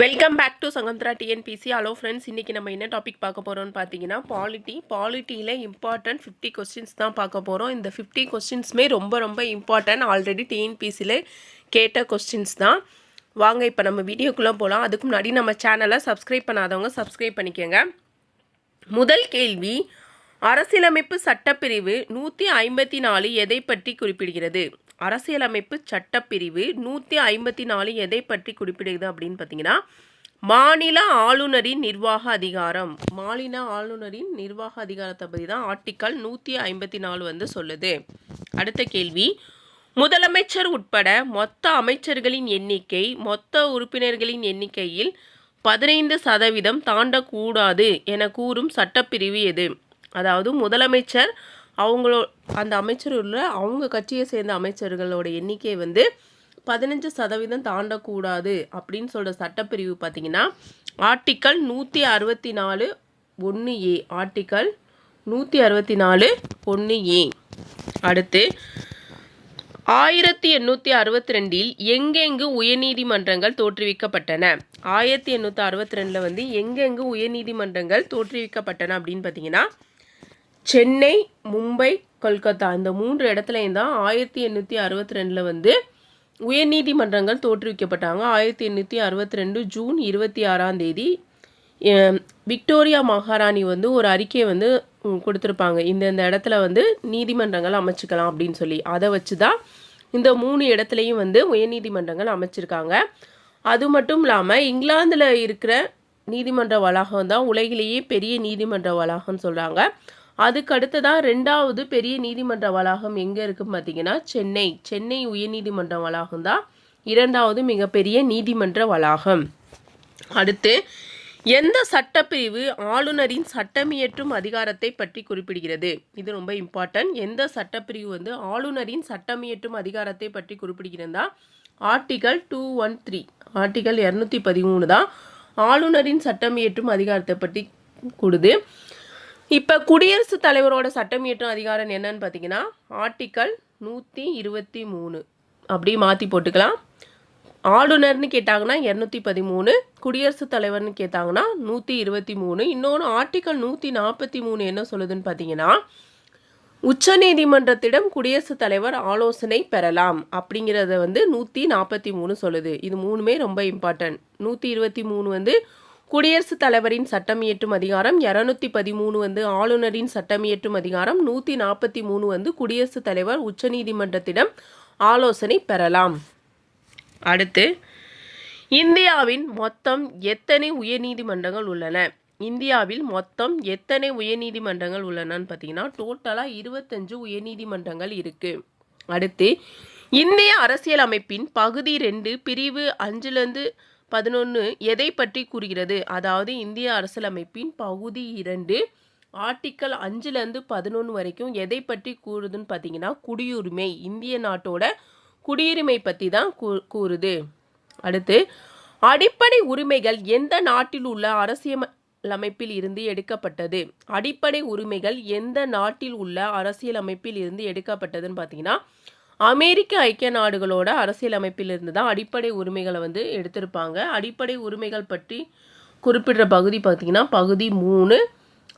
Welcome back to Sankandhira TNPSC hello friends இன்றைக்கி நம்ம என்ன டாபிக் பார்க்க போகிறோம்னு பார்த்தீங்கன்னா பாலிட்டி பாலிட்டியில் இம்பார்ட்டன்ட் ஃபிஃப்டி கொஸ்டின்ஸ் தான் பார்க்க போகிறோம் இந்த ஃபிஃப்டி கொஸ்டின்ஸுமே ரொம்ப ரொம்ப இம்பார்ட்டன்ட் ஆல்ரெடி டிஎன்பிசியில் கேட்ட கொஸ்டின்ஸ் தான். வாங்க இப்போ நம்ம வீடியோக்குள்ளே போகலாம் அதுக்கு முன்னாடி நம்ம சேனலை சப்ஸ்கிரைப் பண்ணாதவங்க சப்ஸ்கிரைப் பண்ணிக்கோங்க. முதல் கேள்வி அரசியலமைப்பு சட்டப்பிரிவு நூற்றி ஐம்பத்தி நாலு எதை பற்றி குறிப்பிடுகிறது? அரசியலமைப்பு சட்டப்பிரிவு நூற்றி ஐம்பத்தி நாலு எதை பற்றி குறிப்பிடுகிறது அப்படின்னு பார்த்தீங்கன்னா மாநில ஆளுநரின் நிர்வாக அதிகாரம். மாநில ஆளுநரின் நிர்வாக அதிகாரத்தை பற்றி தான் ஆர்டிக்கல் நூற்றி ஐம்பத்தி நாலு வந்து சொல்லுது. அடுத்த கேள்வி. முதலமைச்சர் உட்பட மொத்த அமைச்சர்களின் எண்ணிக்கை மொத்த உறுப்பினர்களின் எண்ணிக்கையில் பதினைந்து சதவீதம் தாண்டக்கூடாது என கூறும் சட்டப்பிரிவு எது? அதாவது முதலமைச்சர் அவங்களோ அந்த அமைச்சர் உள்ள அவங்க கட்சியை சேர்ந்த அமைச்சர்களோட எண்ணிக்கை வந்து பதினஞ்சு சதவீதம் தாண்டக்கூடாது அப்படின்னு சொல்கிற சட்டப்பிரிவு பார்த்தீங்கன்னா ஆர்டிக்கல் நூற்றி அறுபத்தி நாலு ஒன்று ஏ ஆர்டிக்கல் நூற்றி அறுபத்தி நாலு ஒன்று ஏ. அடுத்து ஆயிரத்தி எண்ணூற்றி அறுபத்தி ரெண்டில் எங்கெங்கு உயர்நீதிமன்றங்கள் தோற்றுவிக்கப்பட்டன? ஆயிரத்தி எண்ணூற்றி அறுபத்தி ரெண்டில் வந்து எங்கெங்கு உயர்நீதிமன்றங்கள் தோற்றுவிக்கப்பட்டன அப்படின்னு பார்த்தீங்கன்னா சென்னை மும்பை கொல்கத்தா. இந்த மூன்று இடத்துலையும் தான் ஆயிரத்தி எண்ணூற்றி அறுபத்தி ரெண்டில் வந்து உயர்நீதிமன்றங்கள் தோற்றுவிக்கப்பட்டாங்க. ஆயிரத்தி எண்ணூற்றி அறுபத்தி ரெண்டு ஜூன் இருபத்தி ஆறாம் தேதி விக்டோரியா மகாராணி வந்து ஒரு அறிக்கையை வந்து கொடுத்துருப்பாங்க. இந்த இந்த இடத்துல வந்து நீதிமன்றங்கள் அமைச்சுக்கலாம் அப்படின்னு சொல்லி. அதை வச்சு தான் இந்த மூணு இடத்துலையும் வந்து உயர்நீதிமன்றங்கள் அமைச்சிருக்காங்க. அது மட்டும் இல்லாமல் இங்கிலாந்தில் இருக்கிற நீதிமன்ற வளாகம் தான் உலகிலேயே பெரிய நீதிமன்ற வளாகம்னு சொல்கிறாங்க அதுக்கு அடுத்ததான் ரெண்டாவது பெரிய நீதிமன்ற வளாகம் எங்கே இருக்குன்னு பார்த்தீங்கன்னா சென்னை. சென்னை உயர்நீதிமன்ற வளாகம் தான் இரண்டாவது மிகப்பெரிய நீதிமன்ற வளாகம் அடுத்து எந்த சட்டப்பிரிவு ஆளுநரின் சட்டமியற்றும் அதிகாரத்தை பற்றி குறிப்பிடுகிறது? இது ரொம்ப இம்பார்ட்டன்ட் எந்த சட்டப்பிரிவு வந்து ஆளுநரின் சட்டமியற்றும் அதிகாரத்தை பற்றி குறிப்பிடுகிறதா? Article two one three article இரநூத்தி பதிமூணு தான் ஆளுநரின் சட்டமியற்றும் அதிகாரத்தை பற்றி கூடுது. இப்போ குடியரசுத் தலைவரோட சட்டம் இயற்றும் அதிகாரம் என்னன்னு பார்த்தீங்கன்னா ஆர்டிக்கல் நூற்றி இருபத்தி மூணு. அப்படி மாற்றி போட்டுக்கலாம். ஆளுநர்னு கேட்டாங்கன்னா இரநூத்தி பதிமூணு குடியரசுத் தலைவர்னு கேட்டாங்கன்னா நூற்றி இருபத்தி மூணு. இன்னொன்று ஆர்டிக்கல் நூற்றி நாற்பத்தி மூணு என்ன சொல்லுதுன்னு பார்த்தீங்கன்னா உச்சநீதிமன்றத்திடம் குடியரசுத் தலைவர் ஆலோசனை பெறலாம் அப்படிங்கிறத வந்து நூற்றி நாற்பத்தி மூணு சொல்லுது. இது மூணுமே ரொம்ப இம்பார்ட்டன்ட் நூற்றி இருபத்தி மூணு வந்து குடியரசுத் தலைவரின் சட்டம் இயற்றும் அதிகாரம் இரநூத்தி பதிமூணு வந்து ஆளுநரின் சட்டம் இயற்றும் அதிகாரம் நூற்றி நாற்பத்தி மூணு வந்து குடியரசுத் தலைவர் உச்சநீதிமன்றத்திடம் ஆலோசனை பெறலாம். அடுத்து இந்தியாவின் மொத்தம் எத்தனை உயர்நீதிமன்றங்கள் உள்ளன? இந்தியாவில் மொத்தம் எத்தனை உயர்நீதிமன்றங்கள் உள்ளனன்னு பார்த்தீங்கன்னா டோட்டலாக இருபத்தஞ்சு உயர்நீதிமன்றங்கள் இருக்குது அடுத்து இந்திய அரசியல் அமைப்பின் பகுதி ரெண்டு பிரிவு அஞ்சுலேருந்து பதினொன்று எதை பற்றி கூறுகிறது? அதாவது இந்திய அரசியலமைப்பின் பகுதி இரண்டு ஆர்டிக்கல் அஞ்சுலேருந்து பதினொன்று வரைக்கும் எதை பற்றி கூறுதுன்னு பார்த்தீங்கன்னா குடியுரிமை இந்திய நாட்டோட குடியுரிமை பற்றி தான் கூ கூறுது. அடுத்து அடிப்படை உரிமைகள் எந்த நாட்டில் உள்ள அரசியலமைப்பில் இருந்து எடுக்கப்பட்டது? அடிப்படை உரிமைகள் எந்த நாட்டில் உள்ள அரசியலமைப்பில் இருந்து எடுக்கப்பட்டதுன்னு பார்த்தீங்கன்னா அமெரிக்க ஐக்கிய நாடுகளோட அரசியலமைப்பிலிருந்து தான் அடிப்படை உரிமைகளை வந்து எடுத்திருப்பாங்க. அடிப்படை உரிமைகள் பற்றி குறிப்பிடுற பகுதி பார்த்திங்கன்னா பகுதி மூணு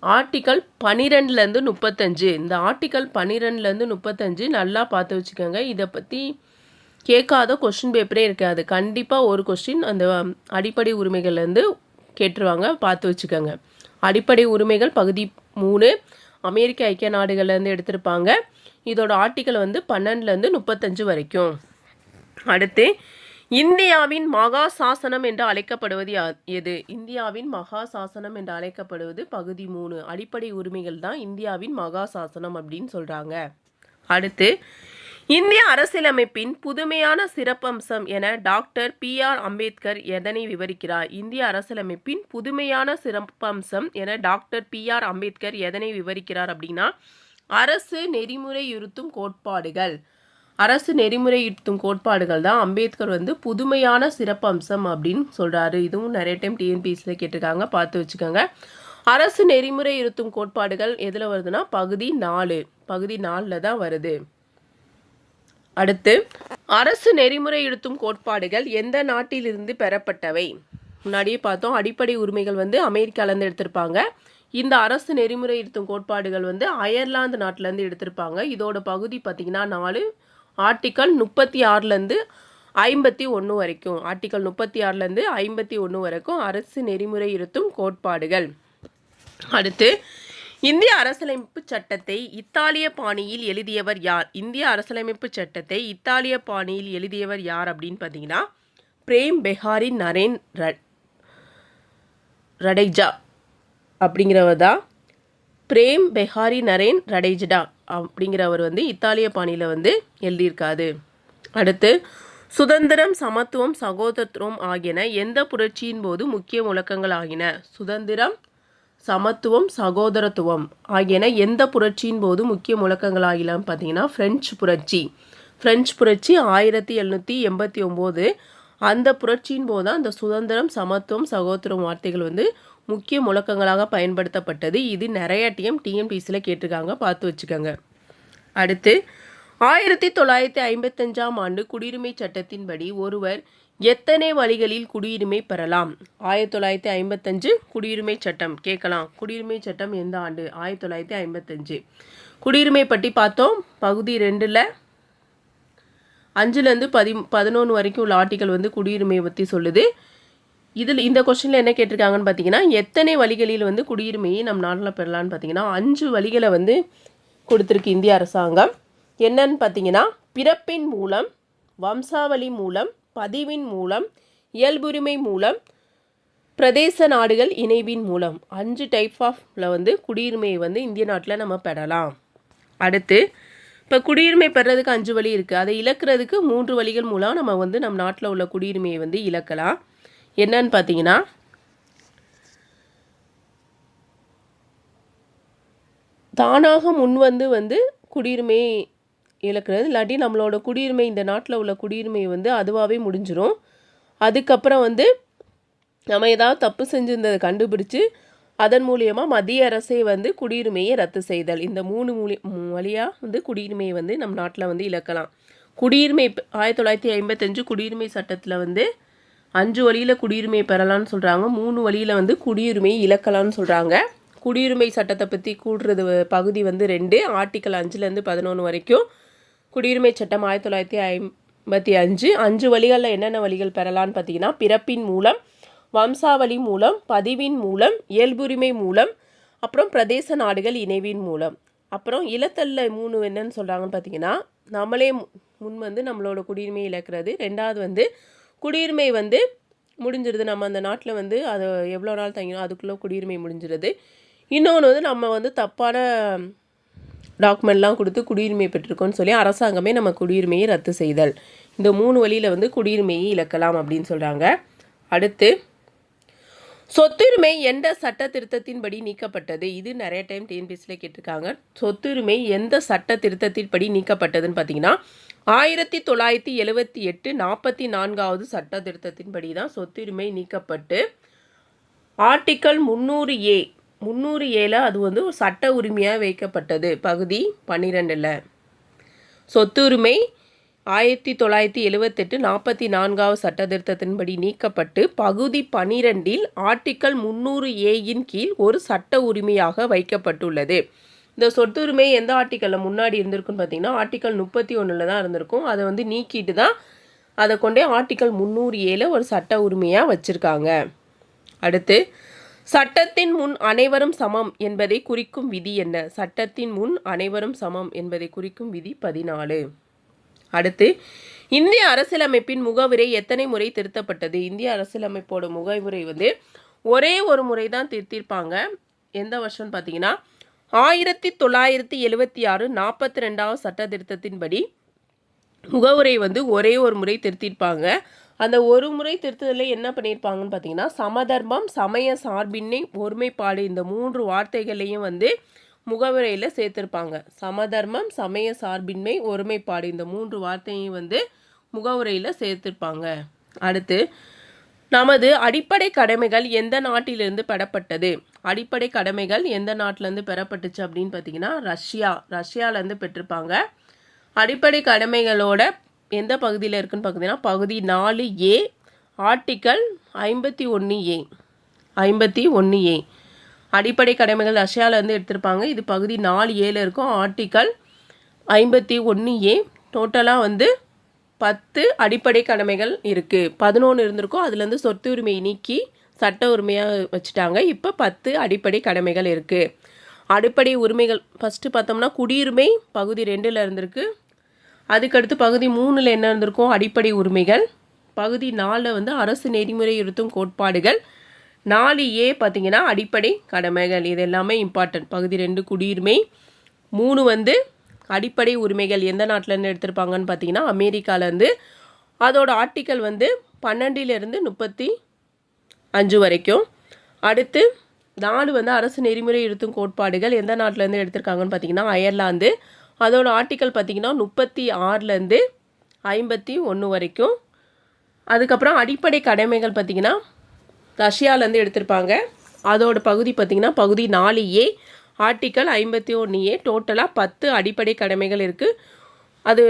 ஆர்டிக்கல் பன்னிரெண்டுலேருந்து முப்பத்தஞ்சு. இந்த ஆர்டிக்கல் பன்னிரெண்டுலேருந்து முப்பத்தஞ்சு நல்லா பார்த்து வச்சுக்கோங்க. இதை பற்றி கேட்காத கொஸ்டின் பேப்பரே இருக்காது. கண்டிப்பாக ஒரு கொஸ்டின் அந்த அடிப்படை உரிமைகள்லேருந்து கேட்டுருவாங்க. பார்த்து வச்சுக்கோங்க. அடிப்படை உரிமைகள் பகுதி மூணு அமெரிக்க ஐக்கிய நாடுகள்லேருந்து எடுத்திருப்பாங்க. இதோட ஆர்டிக்கல் வந்து பன்னெண்டுலேருந்து முப்பத்தஞ்சு வரைக்கும். அடுத்து இந்தியாவின் மகா சாசனம் என்று அழைக்கப்படுவது எது? இந்தியாவின் மகா சாசனம் என்று அழைக்கப்படுவது பகுதி மூணு. அடிப்படை உரிமைகள் தான் இந்தியாவின் மகா சாசனம் அப்படின்னு சொல்கிறாங்க அடுத்து இந்திய அரசியலமைப்பின் புதுமையான சிறப்பம்சம் என டாக்டர் பி ஆர் அம்பேத்கர் எதனை விவரிக்கிறார்? இந்திய அரசியலமைப்பின் புதுமையான சிறப்பம்சம் என டாக்டர் பி ஆர் அம்பேத்கர் எதனை விவரிக்கிறார் அப்படின்னா அரசு நெறிமுறையுறுத்தும் கோட்பாடுகள். அரசு நெறிமுறையுறுத்தும் கோட்பாடுகள் தான் அம்பேத்கர் வந்து புதுமையான சிறப்பம்சம் அப்படின்னு சொல்கிறாரு இதுவும் நிறைய டைம் டிஎன்பிஎஸ்சியில் கேட்டிருக்காங்க பார்த்து வச்சுக்கோங்க. அரசு நெறிமுறையுறுத்தும் கோட்பாடுகள் எதில் வருதுன்னா பகுதி நாலு பகுதி நாலில் தான் வருது. அடுத்து அரசு நெறிமுறையுறுத்தும் கோட்பாடுகள் எந்த நாட்டிலிருந்து பெறப்பட்டவை? முன்னாடியே பார்த்தோம் அடிப்படை உரிமைகள் வந்து அமெரிக்காலேருந்து எடுத்திருப்பாங்க. இந்த அரசு நெறிமுறை இருத்தும் கோட்பாடுகள் வந்து அயர்லாந்து நாட்டிலேருந்து எடுத்திருப்பாங்க. இதோட பகுதி பார்த்திங்கன்னா நாலு ஆர்டிக்கல் முப்பத்தி ஆறுலேருந்து ஐம்பத்தி ஒன்று வரைக்கும். ஆர்டிக்கல் முப்பத்தி ஆறுலேருந்து ஐம்பத்தி ஒன்று வரைக்கும் அரசு நெறிமுறை இருத்தும் கோட்பாடுகள். அடுத்து இந்திய அரசியலமைப்பு சட்டத்தை இத்தாலிய பாணியில் எழுதியவர் யார்? இந்திய அரசியலமைப்பு சட்டத்தை இத்தாலிய பாணியில் எழுதியவர் யார் அப்படின்னு பார்த்தீங்கன்னா பிரேம் பெஹாரி நரேன் ரடேஜா ரடைஜா. அப்படிங்கிறவர் தான் பிரேம் பெஹாரி நரேன் ரடேஜிடா அப்படிங்கிறவர் வந்து இத்தாலிய பாணியில் வந்து எழுதியிருக்காது அடுத்து சுதந்திரம் சமத்துவம் சகோதரத்துவம் ஆகியன எந்த புரட்சியின் போது முக்கிய முழக்கங்கள் ஆகின? சுதந்திரம் சமத்துவம் சகோதரத்துவம் ஆகியன எந்த புரட்சியின் போது முக்கிய முழக்கங்கள் ஆகிலாம் பார்த்தீங்கன்னா பிரெஞ்சு புரட்சி. பிரெஞ்சு புரட்சி ஆயிரத்தி எழுநூற்றி எண்பத்தி ஒம்போது. அந்த புரட்சியின் போது தான் அந்த சுதந்திரம் சமத்துவம் சகோதரம் வார்த்தைகள் வந்து முக்கிய முழக்கங்களாக பயன்படுத்தப்பட்டது. இது நிறைய டிஎம் டிஎன்பிசியில் கேட்டிருக்காங்க. பார்த்து வச்சுக்கோங்க. அடுத்து ஆயிரத்தி தொள்ளாயிரத்தி ஐம்பத்தஞ்சாம் ஆண்டு குடியுரிமை சட்டத்தின்படி ஒருவர் எத்தனை வழிகளில் குடியுரிமை பெறலாம்? ஆயிரத்தி தொள்ளாயிரத்தி ஐம்பத்தஞ்சு குடியுரிமை சட்டம். கேட்கலாம். குடியுரிமை சட்டம் எந்த ஆண்டு? ஆயிரத்தி தொள்ளாயிரத்தி ஐம்பத்தஞ்சு. குடியுரிமை பற்றி பார்த்தோம். பகுதி ரெண்டில் அஞ்சுலேருந்து பதி பதினொன்று வரைக்கும் உள்ள ஆர்டிக்கல் வந்து குடியுரிமையை பற்றி சொல்லுது. இதில் இந்த கொஸ்டினில் என்ன கேட்டிருக்காங்கன்னு பார்த்தீங்கன்னா எத்தனை வழிகளில் வந்து குடியுரிமையை நம் நாட்டில் பெறலான்னு பார்த்தீங்கன்னா அஞ்சு வழிகளை வந்து கொடுத்துருக்கு இந்திய அரசாங்கம். என்னன்னு பார்த்தீங்கன்னா பிறப்பின் மூலம் வம்சாவளி மூலம் பதிவின் மூலம் இயல்புரிமை மூலம் பிரதேச நாடுகள் இணைவின் மூலம். அஞ்சு டைப் ஆஃப்ல வந்து குடியுரிமையை வந்து இந்திய நாட்டில் நம்ம பெறலாம். அடுத்து இப்போ குடியுரிமை பெறதுக்கு அஞ்சு வழி இருக்குது அதை இழக்கிறதுக்கு மூன்று வழிகள் மூலம் நம்ம வந்து நம் நாட்டில் உள்ள குடியுரிமையை வந்து இழக்கலாம். என்னன்னு பார்த்தீங்கன்னா தானாக முன்வந்து வந்து குடியுரிமை இழக்கிறது. இல்லாட்டி நம்மளோட குடியுரிமை இந்த நாட்டில் உள்ள குடியுரிமை வந்து அதுவாகவே முடிஞ்சிடும் அதுக்கப்புறம் வந்து நம்ம ஏதாவது தப்பு செஞ்சுருந்ததை கண்டுபிடிச்சு அதன் மூலியமாக மத்திய அரசே வந்து குடியுரிமையை ரத்து செய்தல். இந்த மூணு மூலி வழியாக வந்து குடியுரிமையை வந்து நம் நாட்டில் வந்து இழக்கலாம். குடியுரிமை ஆயிரத்தி தொள்ளாயிரத்தி ஐம்பத்தஞ்சு குடியுரிமை சட்டத்தில் வந்து அஞ்சு வழியில் குடியுரிமை பெறலாம்னு சொல்கிறாங்க மூணு வழியில் வந்து குடியுரிமை இழக்கலாம்னு சொல்கிறாங்க குடியுரிமை சட்டத்தை பற்றி கூடுறது பகுதி வந்து ரெண்டு. ஆர்டிக்கல் அஞ்சுலேருந்து பதினொன்று வரைக்கும் குடியுரிமை சட்டம் ஆயிரத்தி தொள்ளாயிரத்தி ஐம்பத்தி அஞ்சு. அஞ்சு வழிகளில் என்னென்ன வழிகள் பெறலான்னு பார்த்தீங்கன்னா பிறப்பின் மூலம் வம்சாவளி மூலம் பதிவின் மூலம் இயல்புரிமை மூலம் அப்புறம் பிரதேச நாடுகள் இணைவின் மூலம். அப்புறம் இலத்தல்ல மூணு என்னன்னு சொல்கிறாங்கன்னு பார்த்தீங்கன்னா நம்மளே முன் வந்து நம்மளோட குடியுரிமை இழக்கிறது. ரெண்டாவது வந்து குடியுரிமை வந்து முடிஞ்சிருது. நம்ம அந்த நாட்டில் வந்து அது எவ்வளோ நாள் தங்கினோம் அதுக்குள்ளே குடியுரிமை முடிஞ்சிருது. இன்னொன்று வந்து நம்ம வந்து தப்பான டாக்குமெண்ட்லாம் கொடுத்து குடியுரிமை பெற்றிருக்கோன்னு சொல்லி அரசாங்கமே நம்ம குடியுரிமையை ரத்து செய்தல். இந்த மூணு வழியில் வந்து குடியுரிமையை இழக்கலாம் அப்படின்னு சொல்கிறாங்க அடுத்து சொத்துரிமை எந்த சட்ட திருத்தத்தின்படி நீக்கப்பட்டது? இது நிறைய டைம் டிஎன்பிஎஸ்சியில் கேட்டிருக்காங்க. சொத்துரிமை எந்த சட்ட திருத்தத்தின்படி நீக்கப்பட்டதுன்னு பார்த்தீங்கன்னா ஆயிரத்தி தொள்ளாயிரத்தி எழுவத்தி எட்டு நாற்பத்தி நான்காவது சட்ட திருத்தத்தின்படி தான் சொத்துரிமை நீக்கப்பட்டு ஆர்டிக்கல் முந்நூறு ஏ முந்நூறு ஏல அது வந்து ஒரு சட்ட உரிமையாக வைக்கப்பட்டது. பகுதி பன்னிரெண்டில். சொத்துரிமை ஆயிரத்தி தொள்ளாயிரத்தி எழுவத்தெட்டு நாற்பத்தி நான்காவது சட்ட திருத்தத்தின்படி நீக்கப்பட்டு பகுதி பனிரெண்டில் ஆர்டிக்கல் முந்நூறு ஏயின் கீழ் ஒரு சட்ட உரிமையாக வைக்கப்பட்டுள்ளது. இந்த சொத்துரிமை எந்த ஆர்டிக்கலில் முன்னாடி இருந்திருக்குன்னு பார்த்தீங்கன்னா ஆர்டிக்கல் முப்பத்தி ஒன்றில் தான் இருந்திருக்கும். அதை வந்து நீக்கிட்டு தான் அதை கொண்டே ஆர்டிக்கல் முந்நூறு ஏழில் ஒரு சட்ட உரிமையாக வச்சுருக்காங்க. அடுத்து சட்டத்தின் முன் அனைவரும் சமம் என்பதை குறிக்கும் விதி என்ன? சட்டத்தின் முன் அனைவரும் சமம் என்பதை குறிக்கும் விதி பதினாலு. அடுத்து இந்திய அரசியலமைப்பின் முகவுரை எத்தனை முறை திருத்தப்பட்டது? இந்திய அரசியலமைப்போட முகவுரை வந்து ஒரே ஒரு முறை தான் திருத்திருப்பாங்க. எந்த வருஷம்னு பார்த்தீங்கன்னா ஆயிரத்தி தொள்ளாயிரத்தி எழுவத்தி ஆறு நாற்பத்தி ரெண்டாவது சட்ட திருத்தத்தின்படி முகவுரை வந்து ஒரே ஒரு முறை திருத்திருப்பாங்க. அந்த ஒரு முறை திருத்ததில் என்ன பண்ணியிருப்பாங்கன்னு பார்த்தீங்கன்னா சமதர்மம் சமய சார்பின்மை ஒருமைப்பாடு இந்த மூன்று வார்த்தைகளையும் வந்து முகவுரையில் சேர்த்துருப்பாங்க. சமதர்மம் சமய சார்பின்மை ஒருமைப்பாடு இந்த மூன்று வார்த்தையும் வந்து முகவுரையில் சேர்த்துருப்பாங்க. அடுத்து நமது அடிப்படை கடமைகள் எந்த நாட்டிலிருந்து பெறப்பட்டது? அடிப்படை கடமைகள் எந்த நாட்டிலேருந்து பெறப்பட்டுச்சு அப்படின்னு பார்த்தீங்கன்னா ரஷ்யா. ரஷ்யாவிலேருந்து பெற்றிருப்பாங்க. அடிப்படை கடமைகளோட எந்த பகுதியில் இருக்குன்னு பார்த்தீங்கன்னா பகுதி நாலு ஏ ஆர்டிக்கல் ஐம்பத்தி ஒன்று ஏ. ஐம்பத்தி ஒன்று ஏ. அடிப்படை கடமைகள் ரஷ்யாவிலேருந்து எடுத்திருப்பாங்க. இது பகுதி நாலு ஏழு இருக்கும். ஆர்டிக்கல் ஐம்பத்தி ஒன்று ஏ. டோட்டலாக வந்து பத்து அடிப்படை கடமைகள் இருக்குது பதினொன்று இருந்திருக்கும். அதுலேருந்து சொத்து உரிமையை நீக்கி சட்ட உரிமையாக வச்சுட்டாங்க. இப்போ பத்து அடிப்படை கடமைகள் இருக்குது அடிப்படை உரிமைகள் ஃபஸ்ட்டு பார்த்தோம்னா குடியுரிமை பகுதி ரெண்டில் இருந்திருக்கு. அதுக்கடுத்து பகுதி மூணில் என்ன இருந்திருக்கும்? அடிப்படை உரிமைகள். பகுதி நாலில் வந்து அரசு நெறிமுறை இருத்தும் கோட்பாடுகள். நாலு ஏ பார்த்தீங்கன்னா அடிப்படை கடமைகள். இது எல்லாமே இம்பார்ட்டன்ட் பகுதி ரெண்டு குடியுரிமை. மூணு வந்து அடிப்படை உரிமைகள் எந்த நாட்டிலேருந்து எடுத்திருப்பாங்கன்னு பார்த்தீங்கன்னா அமெரிக்காலேருந்து அதோட ஆர்டிக்கல் வந்து பன்னெண்டிலிருந்து முப்பத்தி அஞ்சு வரைக்கும். அடுத்து நாலு வந்து அரசு நெறிமுறை இருத்தும் கோட்பாடுகள் எந்த நாட்டிலேருந்து எடுத்திருக்காங்கன்னு பார்த்தீங்கன்னா அயர்லாந்து. அதோட ஆர்டிக்கல் பார்த்தீங்கன்னா முப்பத்தி ஆறுலேருந்து ஐம்பத்தி ஒன்று வரைக்கும். அதுக்கப்புறம் அடிப்படை கடமைகள் பார்த்தீங்கன்னா ரஷ்யாவிலேருந்து எடுத்திருப்பாங்க. அதோட பகுதி பார்த்திங்கன்னா பகுதி நாலு ஏ ஆர்டிக்கல் ஐம்பத்தி ஒன்று ஏ டோட்டலாக பத்து அடிப்படை கடமைகள் இருக்குது அது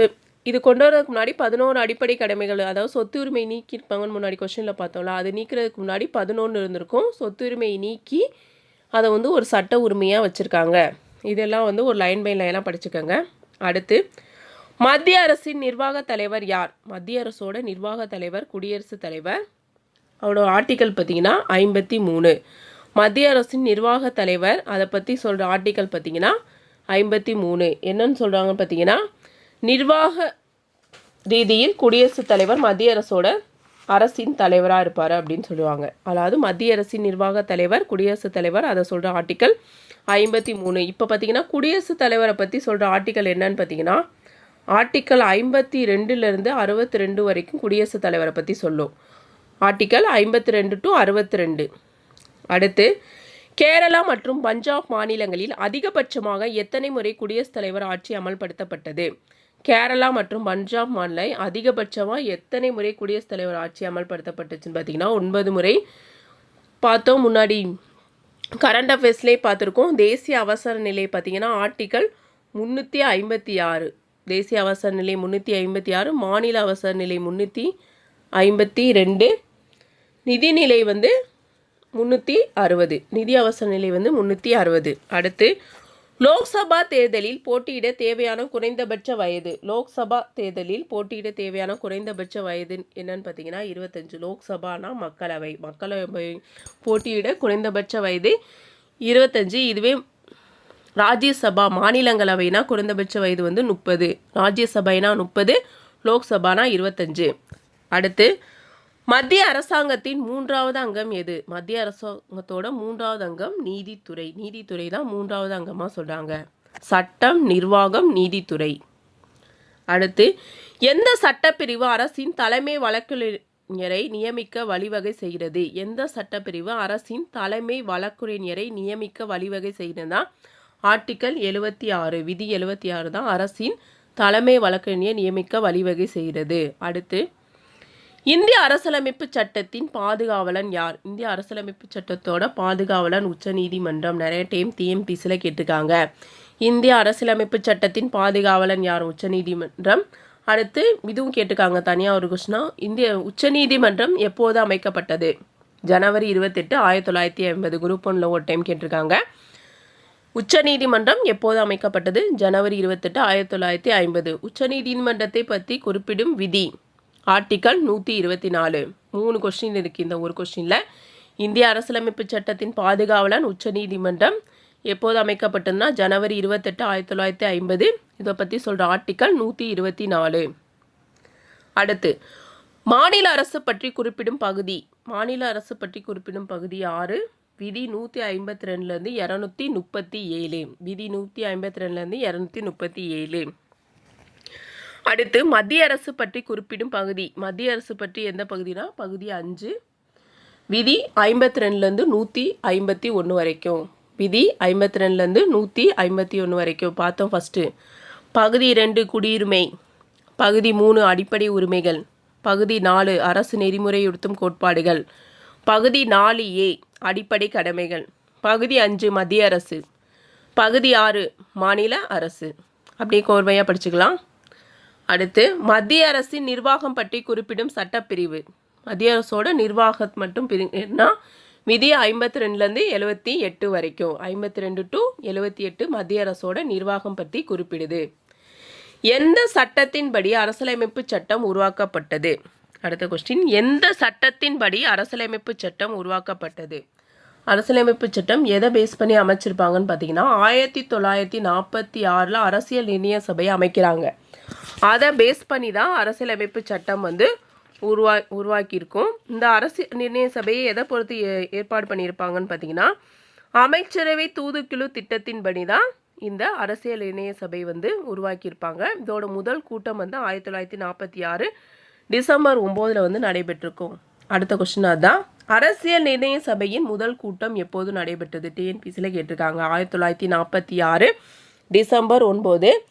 இது கொண்டு வரதுக்கு முன்னாடி பதினோரு அடிப்படை கடமைகள் அதாவது சொத்து உரிமை நீக்கியிருப்பாங்கன்னு முன்னாடி கொஷனில் பார்த்தோம்ல அது நீக்கிறதுக்கு முன்னாடி பதினொன்று இருந்திருக்கும். சொத்து உரிமை நீக்கி அதை வந்து ஒரு சட்ட உரிமையாக வச்சுருக்காங்க. இதெல்லாம் வந்து ஒரு லைன் பை லைனாக படிச்சுக்கோங்க. அடுத்து மத்திய அரசின் நிர்வாக தலைவர் யார்? மத்திய அரசோட நிர்வாக தலைவர் குடியரசுத் தலைவர். அவரோட ஆர்டிக்கல் பார்த்தீங்கன்னா ஐம்பத்தி மூணு. மத்திய அரசின் நிர்வாக தலைவர் அதை பற்றி சொல்கிற ஆர்டிக்கல் பார்த்தீங்கன்னா ஐம்பத்தி மூணு. என்னன்னு சொல்கிறாங்கன்னு பார்த்தீங்கன்னா நிர்வாக ரீதியில் குடியரசுத் தலைவர் மத்திய அரசோட அரசின் தலைவராக இருப்பார் அப்படின்னு சொல்லுவாங்க. அதாவது மத்திய அரசின் நிர்வாக தலைவர் குடியரசுத் தலைவர் அதை சொல்கிற ஆர்டிக்கல் ஐம்பத்தி மூணு. இப்போ பார்த்தீங்கன்னா குடியரசுத் தலைவரை பற்றி சொல்கிற ஆர்டிக்கல் என்னன்னு பார்த்தீங்கன்னா ஆர்டிக்கல் ஐம்பத்தி ரெண்டுலேருந்து அறுபத்தி ரெண்டு வரைக்கும் குடியரசுத் தலைவரை பற்றி சொல்லும். ஆர்டிக்கல் ஐம்பத்தி ரெண்டு டு அறுபத்தி ரெண்டு அடுத்து கேரளா மற்றும் பஞ்சாப் மாநிலங்களில் அதிகபட்சமாக எத்தனை முறை குடியரசுத் தலைவர் ஆட்சி அமல்படுத்தப்பட்டது? கேரளா மற்றும் பஞ்சாப் மாநில அதிகபட்சமாக எத்தனை முறை குடியரசுத் தலைவர் ஆட்சி அமல்படுத்தப்பட்டுச்சுன்னு பார்த்தீங்கன்னா ஒன்பது முறை பார்த்தோம். முன்னாடி கரண்ட் அஃபேர்ஸ்லேயே பார்த்துருக்கோம். தேசிய அவசர நிலை பார்த்திங்கன்னா ஆர்டிக்கல் முந்நூற்றி ஐம்பத்தி ஆறு. தேசிய அவசர நிலை முந்நூற்றி ஐம்பத்தி ஆறு மாநில அவசர நிலை முந்நூற்றி ஐம்பத்தி ரெண்டு. நிதிநிலை வந்து முந்நூற்றி அறுபது. நிதி அவசர நிலை வந்து முந்நூற்றி அறுபது. அடுத்து லோக்சபா தேர்தலில் போட்டியிட தேவையான குறைந்தபட்ச வயது. லோக்சபா தேர்தலில் போட்டியிட தேவையான குறைந்தபட்ச வயது என்னன்னு பார்த்தீங்கன்னா இருபத்தஞ்சு. லோக்சபானா மக்களவை. மக்களவை போட்டியிட குறைந்தபட்ச வயது இருபத்தஞ்சு. இதுவே ராஜ்யசபா மாநிலங்களவைனா குறைந்தபட்ச வயது வந்து முப்பது. ராஜ்யசபைனா முப்பது. லோக்சபானா இருபத்தஞ்சு. அடுத்து மத்திய அரசாங்கத்தின் மூன்றாவது அங்கம் எது? மத்திய அரசாங்கத்தோட மூன்றாவது அங்கம் நீதித்துறை. நீதித்துறை தான் மூன்றாவது அங்கமாக சொல்கிறாங்க சட்டம் நிர்வாகம் நீதித்துறை. அடுத்து எந்த சட்டப்பிரிவு அரசின் தலைமை வழக்கறிஞரை நியமிக்க வழிவகை செய்கிறது? எந்த சட்டப்பிரிவு அரசின் தலைமை வழக்கறிஞரை நியமிக்க வழிவகை செய்கிறதா ஆர்டிக்கல் எழுபத்தி ஆறு விதி எழுபத்தி ஆறு தான் அரசின் தலைமை வழக்கறிஞர் நியமிக்க வழிவகை செய்கிறது. அடுத்து இந்திய அரசியலமைப்பு சட்டத்தின் பாதுகாவலன் யார்? இந்திய அரசியலமைப்பு சட்டத்தோட பாதுகாவலன் உச்சநீதிமன்றம். நிறைய டைம் டிஎம்பிசியில் கேட்டிருக்காங்க. இந்திய அரசியலமைப்பு சட்டத்தின் பாதுகாவலன் யார்? உச்சநீதிமன்றம். அடுத்து இதுவும் கேட்டிருக்காங்க தனியாக ஒரு கொஸ்டினா இந்திய உச்சநீதிமன்றம் எப்போது அமைக்கப்பட்டது? ஜனவரி இருபத்தெட்டு ஆயிரத்தி தொள்ளாயிரத்தி ஐம்பது குரூப் ஒன்றில் ஒரு டைம் கேட்டிருக்காங்க. உச்சநீதிமன்றம் எப்போது அமைக்கப்பட்டது? ஜனவரி இருபத்தெட்டு ஆயிரத்தி தொள்ளாயிரத்தி ஐம்பது. உச்சநீதிமன்றத்தை பற்றி குறிப்பிடும் விதி. ஆர்டிக்கல் நூற்றி இருபத்தி நாலு. மூணு கொஸ்டின் இருக்குது இந்த ஒரு கொஸ்டினில் இந்திய அரசியலமைப்பு சட்டத்தின் பாதுகாவலன் உச்சநீதிமன்றம் எப்போது அமைக்கப்பட்டதுன்னா ஜனவரி இருபத்தெட்டு ஆயிரத்தி தொள்ளாயிரத்தி ஐம்பது. இதை பற்றி சொல்கிற ஆர்டிக்கல் நூற்றி இருபத்தி நாலு. அடுத்து மாநில அரசு பற்றி குறிப்பிடும் பகுதி. மாநில அரசு பற்றி குறிப்பிடும் பகுதி ஆறு. விதி நூற்றி ஐம்பத்தி ரெண்டுலேருந்து இரநூத்தி முப்பத்தி ஏழு. விதி நூற்றி ஐம்பத்தி ரெண்டுலேருந்து இரநூத்தி முப்பத்தி ஏழு. அடுத்து மத்திய அரசு பற்றி குறிப்பிடும் பகுதி. மத்திய அரசு பற்றி எந்த பகுதினா? பகுதி அஞ்சு. விதி ஐம்பத்தி ரெண்டுலேருந்து நூற்றி ஐம்பத்தி ஒன்று வரைக்கும். விதி ஐம்பத்தி ரெண்டுலேருந்து நூற்றி ஐம்பத்தி ஒன்று வரைக்கும். பார்த்தோம் ஃபஸ்ட்டு பகுதி ரெண்டு குடியுரிமை. பகுதி மூணு அடிப்படை உரிமைகள். பகுதி நாலு அரசு நெறிமுறையுறுத்தும் கோட்பாடுகள். பகுதி நாலு ஏ அடிப்படை கடமைகள். பகுதி அஞ்சு மத்திய அரசு. பகுதி ஆறு மாநில அரசு. அப்படியே கோர்வையாக படிச்சுக்கலாம். அடுத்து மத்திய அரசின் நிர்வாகம் பற்றி குறிப்பிடும் சட்டப்பிரிவு. மத்திய அரசோட நிர்வாகம் மட்டும் பிரினா விதி ஐம்பத்தி ரெண்டுலேருந்து எழுபத்தி எட்டு வரைக்கும். ஐம்பத்தி ரெண்டு டு எழுபத்தி எட்டு மத்திய அரசோட நிர்வாகம் பற்றி குறிப்பிடுது. எந்த சட்டத்தின்படி அரசியலமைப்பு சட்டம் உருவாக்கப்பட்டது? அடுத்த கொஸ்டின் எந்த சட்டத்தின்படி அரசியலமைப்பு சட்டம் உருவாக்கப்பட்டது? அரசியலமைப்பு சட்டம் எதை பேஸ் பண்ணி அமைச்சிருப்பாங்கன்னு பார்த்தீங்கன்னா ஆயிரத்தி தொள்ளாயிரத்தி நாற்பத்தி ஆறில் அரசியல் நிர்ணய சபையை அமைக்கிறாங்க. அதை பேஸ் பண்ணி தான் அரசியலமைப்பு சட்டம் வந்து உருவா உருவாக்கியிருக்கும். இந்த அரசியல் நிர்ணய சபையை எதை பொறுத்து ஏ- ஏற்பாடு பண்ணியிருப்பாங்கன்னு பார்த்தீங்கன்னா அமைச்சரவை தூதுக்குழு திட்டத்தின்படி தான் இந்த அரசியல் நிர்ணய சபை வந்து உருவாக்கியிருப்பாங்க. இதோட முதல் கூட்டம் வந்து ஆயிரத்தி தொள்ளாயிரத்தி நாற்பத்தி ஆறு டிசம்பர் ஒம்போதில் வந்து நடைபெற்றிருக்கும். அடுத்த கொஸ்டின் அதுதான். அரசியல் நிர்ணய சபையின் முதல் கூட்டம் எப்போது நடைபெற்றது? டிஎன்பிசியில் கேட்டிருக்காங்க. ஆயிரத்தி தொள்ளாயிரத்தி நாற்பத்தி ஆறு டிசம்பர் ஒன்பது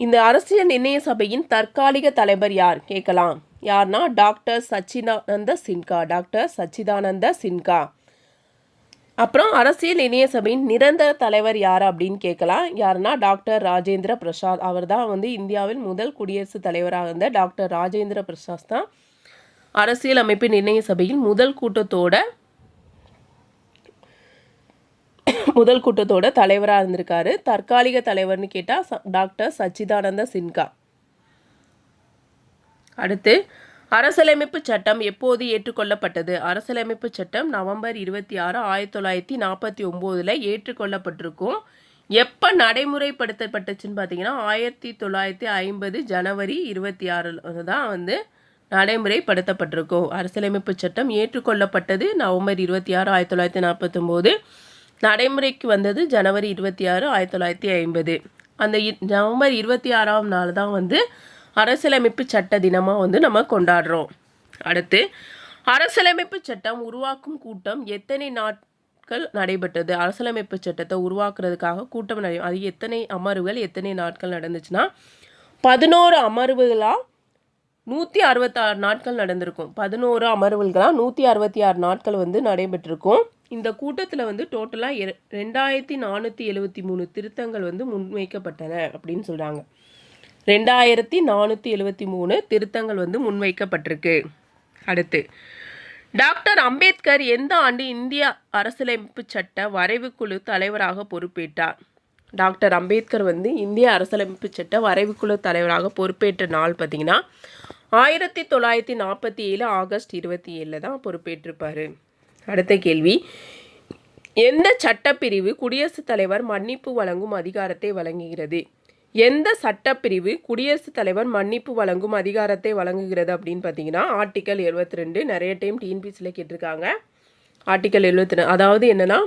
இந்த அரசியல் நிர்ணய சபையின் தற்காலிக தலைவர் யார் கேட்கலாம். யார்னா டாக்டர் சச்சிதானந்த சின்கா டாக்டர் சச்சிதானந்த சின்கா அப்புறம் அரசியல் இணைய சபையின் நிரந்தர தலைவர் யார் அப்படின்னு கேட்கலாம். யாருன்னா டாக்டர் ராஜேந்திர பிரசாத். அவர் தான் வந்து இந்தியாவில் முதல் குடியரசுத் தலைவராக இருந்த டாக்டர் ராஜேந்திர பிரசாத் தான் அரசியல் அமைப்பு நிர்ணய சபையின் முதல் கூட்டத்தோட முதல் கூட்டத்தோட தலைவராக இருந்திருக்காரு. தற்காலிக தலைவர்னு கேட்டால் டாக்டர் சச்சிதானந்த சின்கா அடுத்து அரசியலமைப்பு சட்டம் எப்போது ஏற்றுக்கொள்ளப்பட்டது? அரசியலமைப்பு சட்டம் நவம்பர் இருபத்தி ஆறு ஆயிரத்தி தொள்ளாயிரத்தி நாற்பத்தி ஒம்போதில் ஏற்றுக்கொள்ளப்பட்டிருக்கும். எப்போ நடைமுறைப்படுத்தப்பட்டுச்சுன்னு பார்த்தீங்கன்னா ஆயிரத்தி தொள்ளாயிரத்தி ஐம்பது ஜனவரி இருபத்தி ஆறில் தான் வந்து நடைமுறைப்படுத்தப்பட்டிருக்கும். அரசியலமைப்பு சட்டம் ஏற்றுக்கொள்ளப்பட்டது நவம்பர் இருபத்தி ஆறு ஆயிரத்தி தொள்ளாயிரத்தி நாற்பத்தொம்போது நடைமுறைக்கு வந்தது ஜனவரி இருபத்தி ஆறு ஆயிரத்தி தொள்ளாயிரத்தி ஐம்பது. அந்த நவம்பர் இருபத்தி ஆறாம் நாள் தான் வந்து அரசியலமைப்பு சட்ட தினமாக வந்து நம்ம கொண்டாடுறோம். அடுத்து அரசியலமைப்பு சட்டம் உருவாக்கும் கூட்டம் எத்தனை நாட்கள் நடைபெற்றது? அரசியலமைப்பு சட்டத்தை உருவாக்குறதுக்காக கூட்டம் நடை அது எத்தனை அமர்வுகள் எத்தனை நாட்கள் நடந்துச்சுன்னா பதினோரு அமர்வுகளாக நூற்றி அறுபத்தாறு நாட்கள் நடந்திருக்கும். பதினோரு அமர்வுகளாக நூற்றி அறுபத்தி ஆறு நாட்கள் வந்து நடைபெற்றிருக்கும். இந்த கூட்டத்தில் வந்து டோட்டலாக ரெண்டாயிரத்தி நானூற்றி எழுபத்தி மூணு திருத்தங்கள் வந்து முன்வைக்கப்பட்டன அப்படின்னு சொல்கிறாங்க ரெண்டாயிரத்தி நானூற்றி எழுபத்தி மூணு திருத்தங்கள் வந்து முன்வைக்கப்பட்டிருக்கு. அடுத்து டாக்டர் அம்பேத்கர் எந்த ஆண்டு இந்திய அரசியலமைப்பு சட்ட வரைவுக்குழு தலைவராக பொறுப்பேற்றார்? டாக்டர் அம்பேத்கர் வந்து இந்திய அரசியலமைப்பு சட்ட வரைவுக்குழு தலைவராக பொறுப்பேற்ற நாள் பார்த்தீங்கன்னா ஆயிரத்தி தொள்ளாயிரத்தி நாற்பத்தி ஏழு ஆகஸ்ட் இருபத்தி ஏழில் தான் பொறுப்பேற்றிருப்பார். அடுத்த கேள்வி. எந்த சட்டப்பிரிவு குடியரசுத் தலைவர் மன்னிப்பு வழங்கும் அதிகாரத்தை வழங்குகிறது? எந்த சட்டப்பிரிவு குடியரசுத் தலைவர் மன்னிப்பு வழங்கும் அதிகாரத்தை வழங்குகிறது அப்படின்னு பார்த்தீங்கன்னா ஆர்டிக்கல் 72 ரெண்டு நிறைய டைம் டிஎன்பிசியில் கேட்டிருக்காங்க. ஆர்டிக்கல் 72 ரெண்டு அதாவது என்னென்னா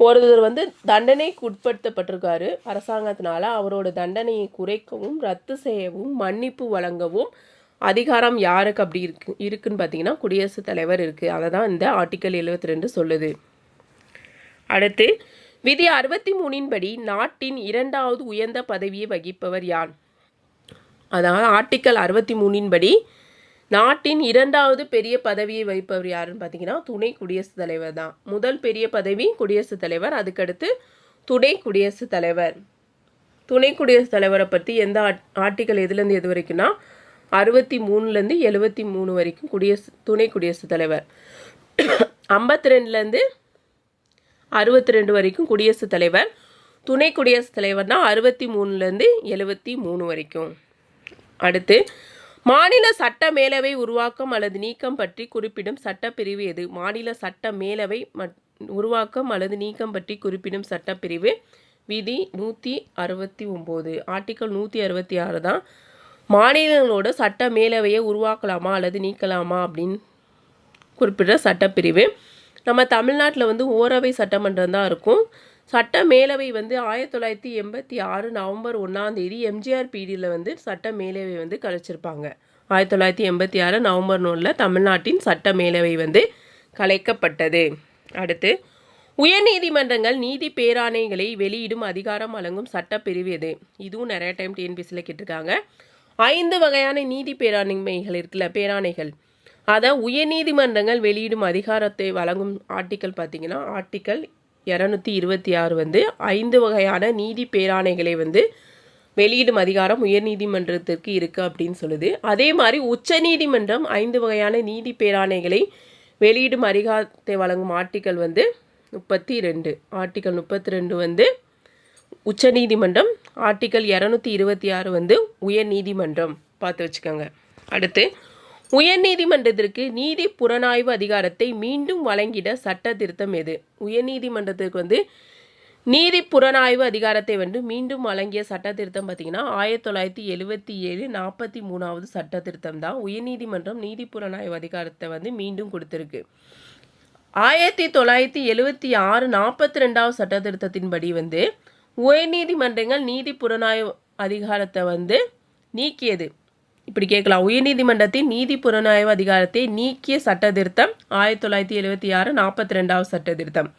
ஒருத்தர் வந்து தண்டனைக்கு உட்படுத்தப்பட்டிருக்காரு. அரசாங்கத்தினால அவரோட தண்டனையை குறைக்கவும் ரத்து செய்யவும் மன்னிப்பு வழங்கவும் அதிகாரம் யாருக்கு அப்படி இருக்கு இருக்குன்னு பார்த்தீங்கன்னா குடியரசுத் தலைவர் இருக்குது அதை தான் இந்த ஆர்டிக்கல் 72 ரெண்டு சொல்லுது. அடுத்து விதி அறுபத்தி மூணின் படி நாட்டின் இரண்டாவது உயர்ந்த பதவியை வகிப்பவர் யார்? அதாவது ஆர்டிக்கல் அறுபத்தி மூணின் படி நாட்டின் இரண்டாவது பெரிய பதவியை வகிப்பவர் யாருன்னு பார்த்தீங்கன்னா துணை குடியரசுத் தலைவர் தான். முதல் பெரிய பதவி குடியரசுத் தலைவர் அதுக்கடுத்து துணை குடியரசுத் தலைவர். துணை குடியரசுத் தலைவரை பற்றி எந்த ஆட்- ஆர்டிக்கல் எதுலேருந்து எது வரைக்கும்னா அறுபத்தி மூணுலேருந்து எழுபத்தி மூணு வரைக்கும் குடியரசு துணை குடியரசுத் தலைவர். ஐம்பத்தி ரெண்டுலேருந்து அறுபத்தி ரெண்டு வரைக்கும் குடியரசுத் தலைவர். துணை குடியரசுத் தலைவர்னா அறுபத்தி மூணுலேருந்து எழுபத்தி மூணு வரைக்கும். அடுத்து மாநில சட்ட மேலவை உருவாக்கம் அல்லது நீக்கம் பற்றி குறிப்பிடும் சட்டப்பிரிவு எது? மாநில சட்ட மேலவை மட்- உருவாக்கம் அல்லது நீக்கம் பற்றி குறிப்பிடும் சட்டப்பிரிவு விதி நூற்றி அறுபத்தி ஒம்பது. ஆர்டிக்கல் நூற்றி அறுபத்தி ஆறு தான் மாநிலங்களோட சட்ட மேலவையை உருவாக்கலாமா அல்லது நீக்கலாமா அப்படின்னு குறிப்பிட்ட சட்டப்பிரிவு. நம்ம தமிழ்நாட்டில் வந்து ஓரவை சட்டமன்றம் தான் இருக்கும். சட்ட மேலவை வந்து ஆயிரத்தி தொள்ளாயிரத்தி எண்பத்தி ஆறு நவம்பர் ஒன்றாம் தேதி எம்ஜிஆர் பீரியடில் வந்து சட்ட மேலவை வந்து கலைச்சிருப்பாங்க. ஆயிரத்தி தொள்ளாயிரத்தி எண்பத்தி ஆறு நவம்பர் நூலில் தமிழ்நாட்டின் சட்ட மேலவை வந்து கலைக்கப்பட்டது. அடுத்து உயர்நீதிமன்றங்கள் நீதி பேராணைகளை வெளியிடும் அதிகாரம் வழங்கும் சட்டப்பிரிவு எது? இதுவும் நிறைய டைம் டிஎன்பிசியில் கேட்டிருக்காங்க. ஐந்து வகையான நீதி பேராண்மைகள் இருக்குல்ல பேராணைகள். அதை உயர்நீதிமன்றங்கள் வெளியிடும் அதிகாரத்தை வழங்கும் ஆர்டிக்கல் பார்த்தீங்கன்னா ஆர்டிக்கல் இரநூத்தி இருபத்தி ஆறு வந்து ஐந்து வகையான நீதி பேராணைகளை வந்து வெளியிடும் அதிகாரம் உயர்நீதிமன்றத்திற்கு இருக்குது அப்படின்னு சொல்லுது. அதே மாதிரி உச்ச நீதிமன்றம் ஐந்து வகையான நீதி பேராணைகளை வெளியிடும் அதிகாரத்தை வழங்கும் ஆர்டிக்கல் வந்து முப்பத்தி ரெண்டு. ஆர்டிக்கல் முப்பத்தி ரெண்டு வந்து உச்சநீதிமன்றம் ஆர்டிக்கல் இரநூத்தி இருபத்தி ஆறு வந்து உயர்நீதிமன்றம். பார்த்து வச்சுக்கோங்க. அடுத்து உயர்நீதிமன்றத்திற்கு நீதி புலனாய்வு அதிகாரத்தை மீண்டும் வழங்கிட சட்ட திருத்தம் எது? உயர்நீதிமன்றத்திற்கு வந்து நீதி புலனாய்வு அதிகாரத்தை வந்து மீண்டும் வழங்கிய சட்ட திருத்தம் பார்த்தீங்கன்னா ஆயிரத்தி தொள்ளாயிரத்தி எழுபத்தி ஏழு நாற்பத்தி மூணாவது சட்ட திருத்தம் தான் உயர்நீதிமன்றம் நீதி புலனாய்வு அதிகாரத்தை வந்து மீண்டும் கொடுத்துருக்கு. ஆயிரத்தி தொள்ளாயிரத்தி எழுவத்தி ஆறு நாற்பத்தி ரெண்டாவது சட்ட திருத்தத்தின்படி வந்து உயர்நீதிமன்றங்கள் நீதி புலனாய்வு அதிகாரத்தை வந்து நீக்கியது. இப்படி கேட்கலாம். உயர்நீதிமன்றத்தின் நீதி புலனாய்வு அதிகாரத்தை நீக்கிய சட்ட திருத்தம் ஆயிரத்தி தொள்ளாயிரத்தி எழுபத்தி ஆறு நாற்பத்தி ரெண்டாவது சட்ட திருத்தம்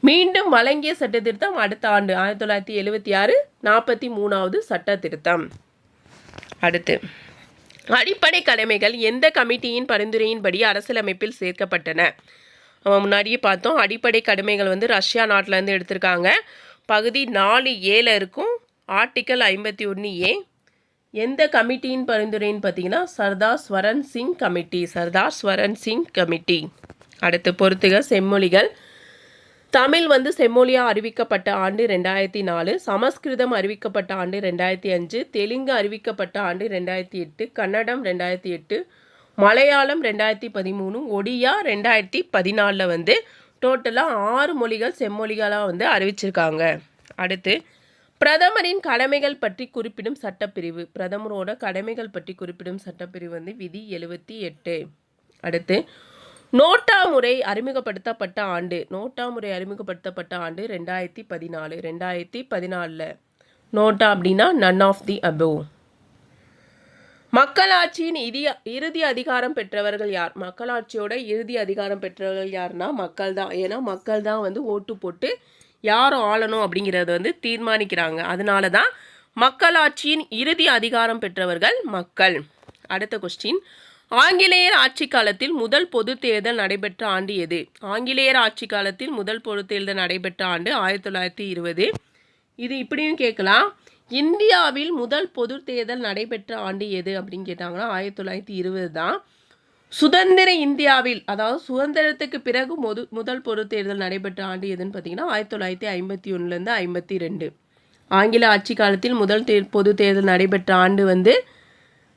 மீண்டும் வழங்கிய சட்ட திருத்தம் அடுத்த ஆண்டு ஆயிரத்தி தொள்ளாயிரத்தி எழுபத்தி ஆறு நாற்பத்தி மூணாவது சட்ட திருத்தம் அடுத்து அடிப்படை கடமைகள் எந்த கமிட்டியின் பரிந்துரையின்படி அரசியலமைப்பில் சேர்க்கப்பட்டன? நம்ம முன்னாடியே பார்த்தோம் அடிப்படை கடமைகள் வந்து ரஷ்யா நாட்டிலேருந்து எடுத்திருக்காங்க. பகுதி நாலு ஏல இருக்கும். ஆர்டிக்கல் ஐம்பத்தி ஒன்று ஏ. எந்த கமிட்டியின் பரிந்துரைன்னு பார்த்தீங்கன்னா சர்தார் ஸ்வரன் சிங் கமிட்டி சர்தார் ஸ்வரன் சிங் கமிட்டி. அடுத்து பொறுத்துக செம்மொழிகள். தமிழ் வந்து செம்மொழியாக அறிவிக்கப்பட்ட ஆண்டு ரெண்டாயிரத்தி நாலு சமஸ்கிருதம் அறிவிக்கப்பட்ட ஆண்டு ரெண்டாயிரத்தி அஞ்சு தெலுங்கு அறிவிக்கப்பட்ட ஆண்டு ரெண்டாயிரத்தி எட்டு கன்னடம் ரெண்டாயிரத்தி எட்டு மலையாளம் ரெண்டாயிரத்தி பதிமூணு ஒடியா ரெண்டாயிரத்தி பதினாலில் வந்து டோட்டலாக ஆறு மொழிகள் செம்மொழிகளாக வந்து அறிவிச்சிருக்காங்க. அடுத்து பிரதமரின் கடமைகள் பற்றி குறிப்பிடும் சட்டப்பிரிவு. பிரதமரோட கடமைகள் பற்றி குறிப்பிடும் சட்டப்பிரிவு வந்து விதி எழுபத்தி எட்டு. அடுத்து நோட்டா முறை அறிமுகப்படுத்தப்பட்ட ஆண்டு. நோட்டா முறை அறிமுகப்படுத்தப்பட்ட ஆண்டு ரெண்டாயிரத்தி பதினாலு. ரெண்டாயிரத்தி பதினாலில் நோட்டா அப்படின்னா நன் ஆஃப் தி அபோவ் மக்களாட்சியின் இதி இறுதி அதிகாரம் பெற்றவர்கள் யார்? மக்களாட்சியோட இறுதி அதிகாரம் பெற்றவர்கள் யாருன்னா மக்கள் தான் ஏன்னா மக்கள் தான் வந்து ஓட்டு போட்டு யார் ஆளணும் அப்படிங்கிறத வந்து தீர்மானிக்கிறாங்க. அதனால தான் மக்களாட்சியின் இறுதி அதிகாரம் பெற்றவர்கள் மக்கள். அடுத்த கொஸ்டின் ஆங்கிலேயர் ஆட்சி காலத்தில் முதல் பொது தேர்தல் நடைபெற்ற ஆண்டு எது? ஆங்கிலேயர் ஆட்சி காலத்தில் முதல் பொது தேர்தல் நடைபெற்ற ஆண்டு ஆயிரத்தி தொள்ளாயிரத்தி இருபது. இது இப்படியும் கேட்கலாம். இந்தியாவில் முதல் பொது தேர்தல் நடைபெற்ற ஆண்டு எது அப்படின்னு கேட்டாங்கன்னா ஆயிரத்தி தொள்ளாயிரத்தி இருபது தான். சுதந்திர இந்தியாவில் அதாவது சுதந்திரத்துக்கு பிறகு முது முதல் பொது தேர்தல் நடைபெற்ற ஆண்டு எதுன்னு பார்த்தீங்கன்னா ஆயிரத்தி தொள்ளாயிரத்தி ஐம்பத்தி ஒன்றுலேருந்து ஐம்பத்தி ரெண்டு. ஆங்கில ஆட்சி காலத்தில் முதல் தே பொது தேர்தல் நடைபெற்ற ஆண்டு வந்து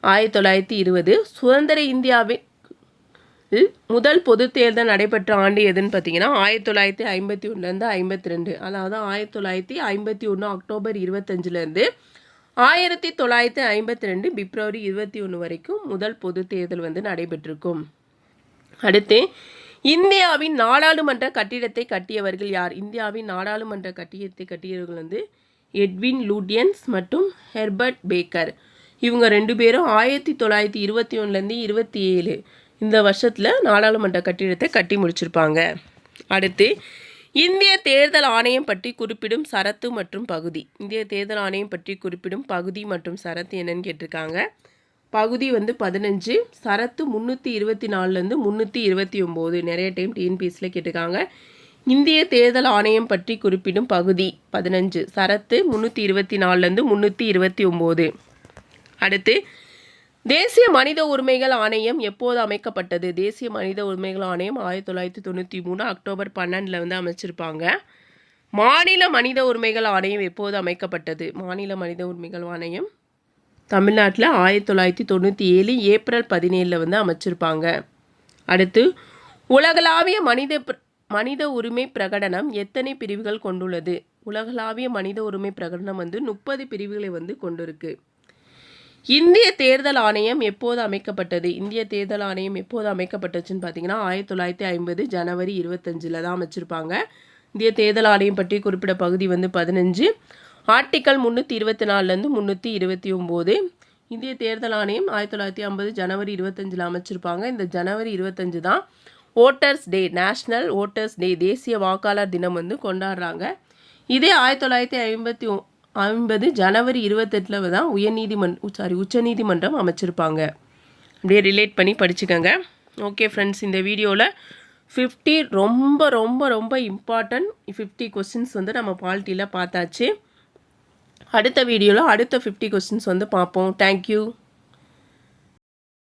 ஆயிரத்தி தொள்ளாயிரத்தி இருபது. சுதந்திர இந்தியாவில் முதல் பொது தேர்தல் நடைபெற்ற ஆண்டு எதுன்னு பார்த்தீங்கன்னா ஆயிரத்தி தொள்ளாயிரத்தி ஐம்பத்தி ஒன்றுலேருந்து ஐம்பத்தி ரெண்டு. அதாவது ஆயிரத்தி தொள்ளாயிரத்தி ஐம்பத்தி ஒன்று அக்டோபர் இருபத்தஞ்சிலேருந்து ஆயிரத்தி தொள்ளாயிரத்தி ஐம்பத்தி ரெண்டு பிப்ரவரி இருபத்தி ஒன்று வரைக்கும் முதல் பொது தேர்தல் வந்து நடைபெற்றிருக்கும். அடுத்து இந்தியாவின் நாடாளுமன்ற கட்டிடத்தை கட்டியவர்கள் யார்? இந்தியாவின் நாடாளுமன்ற கட்டிடத்தை கட்டியவர்கள் வந்து எட்வின் லூடியன்ஸ் மற்றும் ஹெர்பர்ட் பேக்கர். இவங்க ரெண்டு பேரும் ஆயிரத்தி தொள்ளாயிரத்தி இருபத்தி ஒன்றுலேருந்து இருபத்தி ஏழு இந்த வருஷத்தில் நாடாளுமன்ற கட்டிடத்தை கட்டி முடிச்சிருப்பாங்க. அடுத்து இந்திய தேர்தல் ஆணையம் பற்றி குறிப்பிடும் சரத்து மற்றும் பகுதி. இந்திய தேர்தல் ஆணையம் பற்றி குறிப்பிடும் பகுதி மற்றும் சரத்து என்னன்னு கேட்டிருக்காங்க. பகுதி வந்து பதினஞ்சு சரத்து முந்நூற்றி இருபத்தி நாலுலேருந்து முந்நூற்றி இருபத்தி ஒம்பது நிறைய டைம் டிஎன்பிஎஸ்சியில் கேட்டிருக்காங்க. இந்திய தேர்தல் ஆணையம் பற்றி குறிப்பிடும் பகுதி பதினஞ்சு சரத்து முந்நூற்றி இருபத்தி நாலுலேருந்து முந்நூற்றி இருபத்தி ஒம்பது அடுத்து தேசிய மனித உரிமைகள் ஆணையம் எப்போது அமைக்கப்பட்டது? தேசிய மனித உரிமைகள் ஆணையம் ஆயிரத்தி தொள்ளாயிரத்தி தொண்ணூற்றி மூணு அக்டோபர் பன்னெண்டில் வந்து அமைச்சிருப்பாங்க. மாநில மனித உரிமைகள் ஆணையம் எப்போது அமைக்கப்பட்டது? மாநில மனித உரிமைகள் ஆணையம் தமிழ்நாட்டில் ஆயிரத்தி தொள்ளாயிரத்தி தொண்ணூற்றி ஏழு ஏப்ரல் பதினேழில் வந்து அமைச்சிருப்பாங்க. அடுத்து உலகளாவிய மனித மனித உரிமை பிரகடனம் எத்தனை பிரிவுகள் கொண்டுள்ளது? உலகளாவிய மனித உரிமை பிரகடனம் வந்து முப்பது பிரிவுகளை வந்து கொண்டிருக்கு. இந்திய தேர்தல் ஆணையம் எப்போது அமைக்கப்பட்டது? இந்திய தேர்தல் ஆணையம் எப்போது அமைக்கப்பட்டுச்சுன்னு பார்த்தீங்கன்னா ஆயிரத்தி தொள்ளாயிரத்தி ஐம்பது ஜனவரி இருபத்தஞ்சில் தான் அமைச்சிருப்பாங்க. இந்திய தேர்தல் ஆணையம் பற்றி குறிப்பிட்ட பகுதி வந்து பதினஞ்சு. ஆர்டிக்கல் முந்நூற்றி இருபத்தி நாலுலேருந்து முந்நூற்றி இருபத்தி ஒம்பது இந்திய தேர்தல் ஆணையம் ஆயிரத்தி தொள்ளாயிரத்தி ஐம்பது ஜனவரி இருபத்தஞ்சில் அமைச்சிருப்பாங்க. இந்த ஜனவரி இருபத்தஞ்சு தான் voters day national voters day தேசிய வாக்காளர் தினம் வந்து கொண்டாடுறாங்க. இதே ஆயிரத்தி தொள்ளாயிரத்தி ஐம்பத்தி ஐம்பது ஜனவரி இருபத்தெட்டில் தான் உயர்நீதிமன்றம் சாரி உச்சநீதிமன்றம் அமைச்சிருப்பாங்க. அப்படியே ரிலேட் பண்ணி படிச்சுக்கோங்க. ஓகே ஃப்ரெண்ட்ஸ் இந்த வீடியோவில் ஃபிஃப்டி ரொம்ப ரொம்ப ரொம்ப இம்பார்ட்டன்ட் ஃபிஃப்டி கொஸ்டின்ஸ் வந்து நம்ம பால்ட்டியில் பார்த்தாச்சு. அடுத்த வீடியோவில் அடுத்த ஃபிஃப்டி கொஸ்டின்ஸ் வந்து பார்ப்போம். தேங்க்யூ